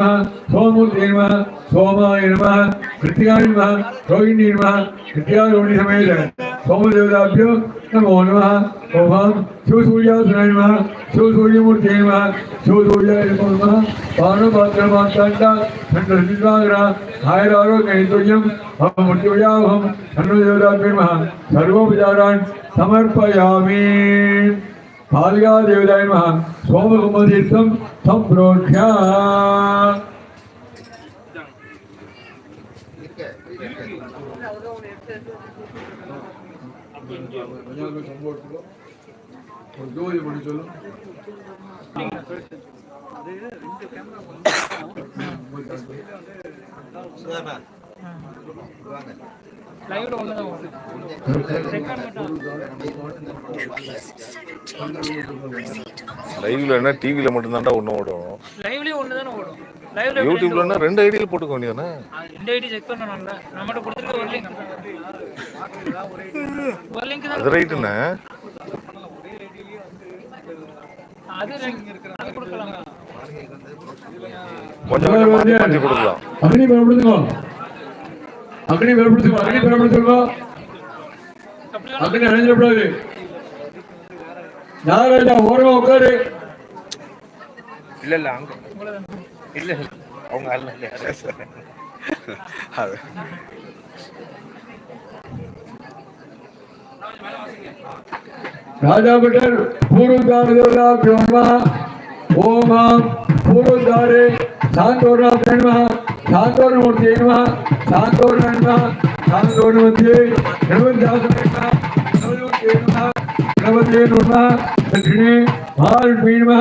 சோமூர்த்தி நம சோமாய நம கிருத்திகாய நம ரோஹிணி நம கிருத்திகாரோணி சமேத. சோமதேவதாபியோ நமோ நம. ஓம் சிவசூர்யாசனாய நம சிவசூரியமூர்த்தி நம சிவசூர்யாய நமோ நம. பானபாத்திரமாத்தாண்டா சிவாகரா நம. சர்வோபச்சாரான் சமர்ப்பயாமி. பாலிகாதேவிதாய சோமகும தீர்த்தம் தம் புரோக்ஷா ஜோதி என்ன டிவில மட்டும்தான்டா ஒண்ணு ஓடும். லைவ்லயும் ஒண்ணுதானே ஓடும். லைவ்ல யூடியூப்லன்னா ரெண்டு ஐடியில போட்டுக்க வேண்டியதானே இந்த ஐடி செக் பண்ணணும்ல. நம்மகிட்ட கொடுத்துருக்க ஒரு லிங்க் ஒரு லிங்க் தான் அது ரைட்டுண்ணே அது ரெண்டு- அது கொடுக்கலாம். கொஞ்சம் கொஞ்சம் மாத்தி மாத்தி கொடுக்கலாம். அக்னி பலப்படுத்துங்க அக்னி பலப்படுத்துங்க அக்னி பலப்படுத்துங்க அப்படிலாம் அக்னி அணைஞ்சிடக்கூடாது. நாகராஜா ஓரமா உட்காரு இல்ல இல்ல அங்க இல்ல இல்ல அவங்க அல்ல இல்ல அது राजा बटर पूर्वदार देवता ब्रह्मा ओम पूर्वदारे शांतोरण ब्रह्मा शांतोरण मूर्ति नमः शांतोरण नमः शांतोरण मध्ये नवद्यास ब्रह्मा नवद्यास नमः प्लवतेनुर्मः दक्षिणे भारवीणमः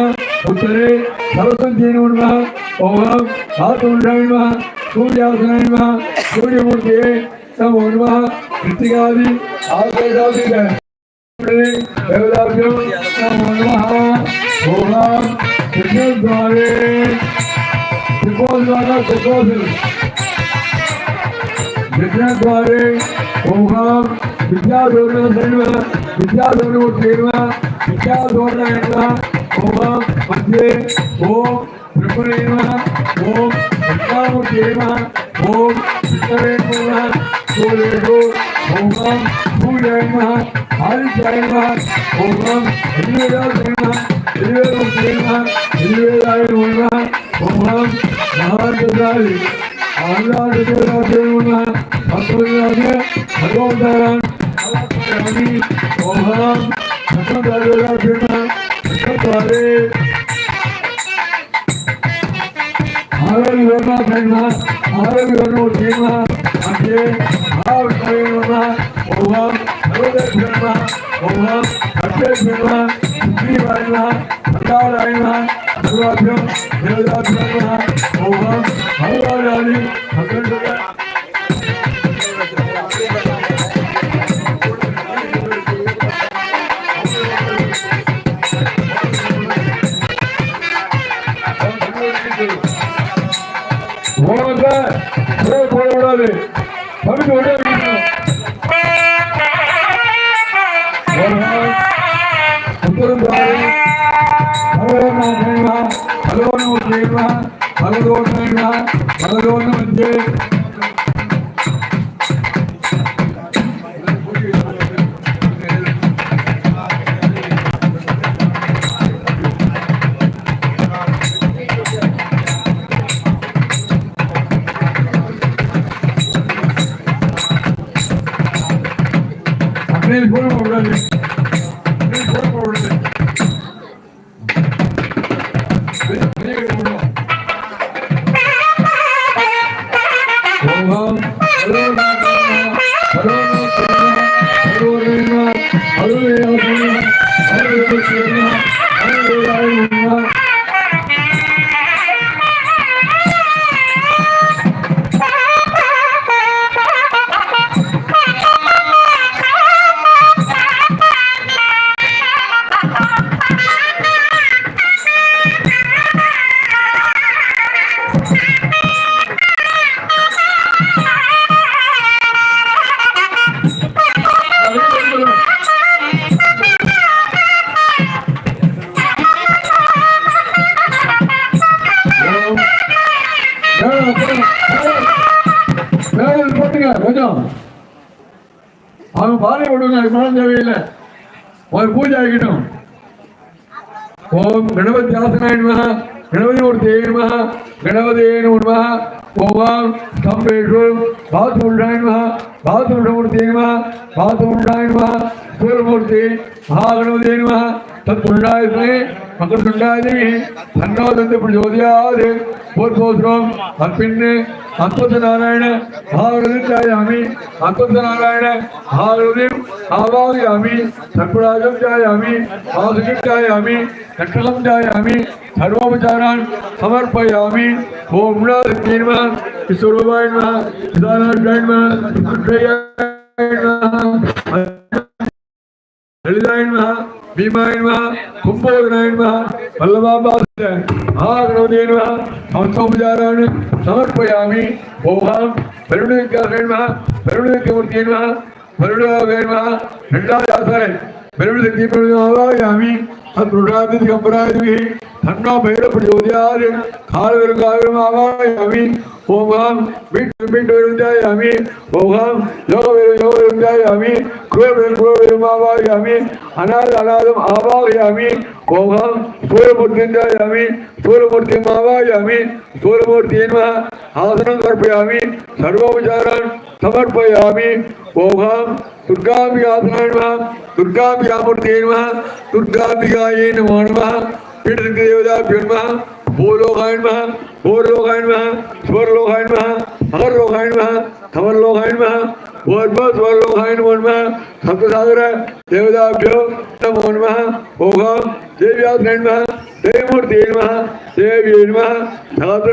उत्तरे सर्वसन्ध्येनुर्मः ओहं हातुण्डायिणमः सूर्यासनायिणमः सूर्यमूर्तये नमो नमः। कृत्तिकादि आसनादिकः देवदाभ्यो नमो नमः। ओहं कृष्णद्वारे त्रिकोणद्वारा त्रिकोण द्वारे ओहं विद्याधोरण धर्म विद्याधोरण धर्म विद्याधोरण ओम मध्ये ओम त्रिपुरे नमः ओम विद्यामूर्ति नमः ओम विष्णवे नमः सूर्यो ओम सूर्याय नमः आदित्याय नमः ओम निर्वेदाय नमः निर्वेदाय नमः निर्वेदाय नमः ओम ಸಂಪ್ರದಾಯ ಭಗವಂತರ ಹನಿ ಮೋಹನ್ ಭಗವಂತರಾಜನ ಭಗವಂತಾರೆ ಆರೋಗ್ಯವನ್ನು ಬೆನ್ನ ಆರೋಗ್ಯವನ್ನು ಜೀವನ ಹಾಗೆ ಆರೋಗ್ಯವನ್ನು ಮೋಹನ್ ಭಗವಂತರನ್ನ ಮೋಹನ್ ಅಕ್ಷಯನ ಸುಗ್ರೀವಾಯನ ಭಂಡಾರಾಯಣ ಭಗವಾಭ್ಯಂ ದೇವದಾಭ್ಯಂ ಮೋಹನ್ ಭಗವಾನಿ ಭಗವಂತರ தேவா, பகவான் தேவா, பகவான் தேவா, பகவான் வந்து போட கூடாது அப்படியே போட கூடாது வணக்கம் அவன் பாலை விடுங்க அது மனம் தேவையில்லை. ஒரு பூஜை ஆகிட்டோம். ஓம் கணபதி ஆசனாயிடுமா கணபதி மூர்த்தியேனுமா கணபதியேனுமா ஓவாம் ஸ்தம்பேஷு பாத்து உண்டாயினுமா பாத்து உண்டமூர்த்தியேனுமா பாத்து உண்டாயினுமா சூரமூர்த்தி மகாகணபதியேனுமா தத் உண்டாயிருமே மகத்துண்டாயதே தன்னோதந்த பிரச்சோதயாது பூர்வோத்ரம் அப்பின்னு அத்வத நாராயண மகாகணதியாமி அத்வத நாராயண மகாகணதிம் ஆவாயாமி சர்ப்பராஜம் ஜாயாமி ஆசுகிம் ஜாயாமி கட்டகம் ஜாயாமி சர்வோபச்சாரான் சமர்ப்பயாமி ஓம் நாதி நம விஸ்வரூபாய நம விதானாய நம ருத்ரயாய நம லலிதாய நம பீமாய நம கும்போதனாய சமர்ப்பயாமி ஓம் பெருணுக்காக நம பெருணுக்கு மூர்த்திய நம பெருணுகாக ரெண்டாவது ஆசாரன் பெருணுக்கு ஆவாயாமி அத்ருடாதி கம்பராதி தன்னோ பைர காலவரும் காலவரும் ஆவாயாமி ஓம் வீட்டு வீட்டு வருந்தாயாமி ஓம் யோக யோக வருந்தாயாமி குரோவரும் குரோவரும் ஆவாயாமி அநாத அநாதம் ஆவாயாமி ஓம் சூரமூர்த்திந்தாயாமி சூரமூர்த்தி ஆவாயாமி சூரமூர்த்தி ஆசனம் கற்பயாமி சர்வோபச்சாரான் சமர்ப்பயாமி ஓம் துர்காம்பிகாசனாய நம துர்காம்பிகாமூர்த்தியே நம துர்காம்பிகாயே நமோ நம பீடருக்கு தேவதாபியோ நம பூலோகாய நம பூர்லோகாய நம ஸ்வர்லோகாய நம அகர்லோகாய நம கமர்லோகாய நம ஓர்ம ஸ்வர்லோகாய நமோ நம சப்தசாகர தேவதாபியோ நமோ நம ஓகம் தேவியாசனாய